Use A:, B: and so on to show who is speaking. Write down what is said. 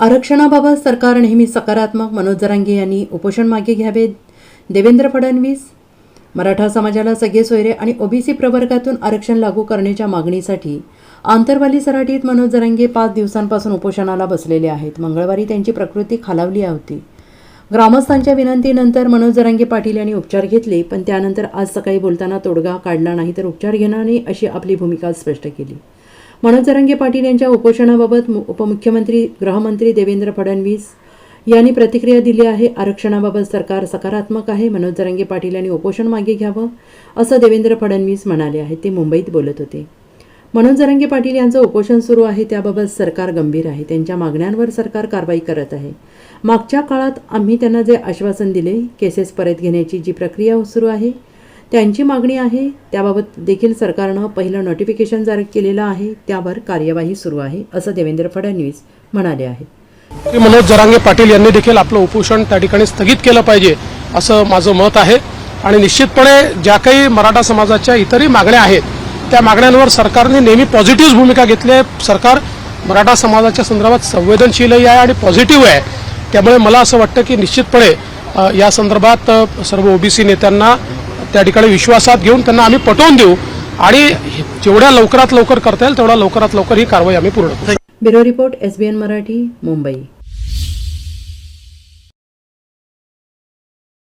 A: आरक्षणाबाबत सरकार नेहमी सकारात्मक मनोज जरांगे यांनी उपोषण मागे घ्यावे. देवेंद्र फडणवीस मराठा समाजाला सगळे सोयरे आणि ओबीसी प्रवर्गातून आरक्षण लागू करण्याच्या मागणीसाठी आंतरवाली सराटीत मनोज जरांगे पाच दिवसांपासून उपोषणाला बसलेले आहेत. मंगळवारी त्यांची प्रकृती खालावली होती. ग्रामस्थांच्या विनंतीनंतर मनोज जरांगे पाटील यांनी उपचार घेतले पण त्यानंतर आज सकाळी बोलताना तोडगा काढला नाही तर उपचार घेणार नाही अशी आपली भूमिका स्पष्ट केली. मनोज जरंगे पाटील यांच्या उपोषणाबाबत मु- उपमुख्यमंत्री गृहमंत्री देवेंद्र फडणवीस यांनी प्रतिक्रिया दिली आहे. आरक्षणाबाबत सरकार सकारात्मक आहे. मनोज जरंगे पाटील यांनी उपोषण मागे घ्यावं असं देवेंद्र फडणवीस म्हणाले आहेत. ते मुंबईत बोलत होते. मनोज जरंगे पाटील यांचं उपोषण सुरू आहे. त्याबाबत सरकार गंभीर आहे. त्यांच्या मागण्यांवर सरकार कारवाई करत आहे. मागच्या काळात आम्ही त्यांना जे आश्वासन दिले केसेस परत घेण्याची जी प्रक्रिया सुरू आहे त्यांची मागणी आहे. त्याबाबत देखील सरकारनं पहिलं नोटिफिकेशन जारी केलेलं आहे. त्यावर कार्यवाही सुरू आहे असं देवेंद्र फडणवीस म्हणाले आहेत.
B: मनोज जरांगे पाटील यांनी देखील आपलं उपोषण त्या ठिकाणी स्थगित केलं पाहिजे असं माझं मत आहे. आणि निश्चितपणे ज्या काही मराठा समाजाच्या इतरही मागण्या आहेत त्या मागण्यांवर सरकारने नेहमी पॉझिटिव्ह भूमिका घेतली आहे. सरकार मराठा समाजाच्या संदर्भात संवेदनशीलही आहे आणि पॉझिटिव्ह आहे. त्यामुळे मला असं वाटतं की निश्चितपणे या संदर्भात सर्व ओबीसी नेत्यांना त्या ठिकाणी विश्वासात घेऊन त्यांना आम्ही पटवून देऊ. आणि जेवढ्या लवकरात लवकर करता येईल तेवढ्या लवकरात लवकर ही कारवाई आम्ही पूर्ण करू.
A: Bureau report SBN Marathi Mumbai.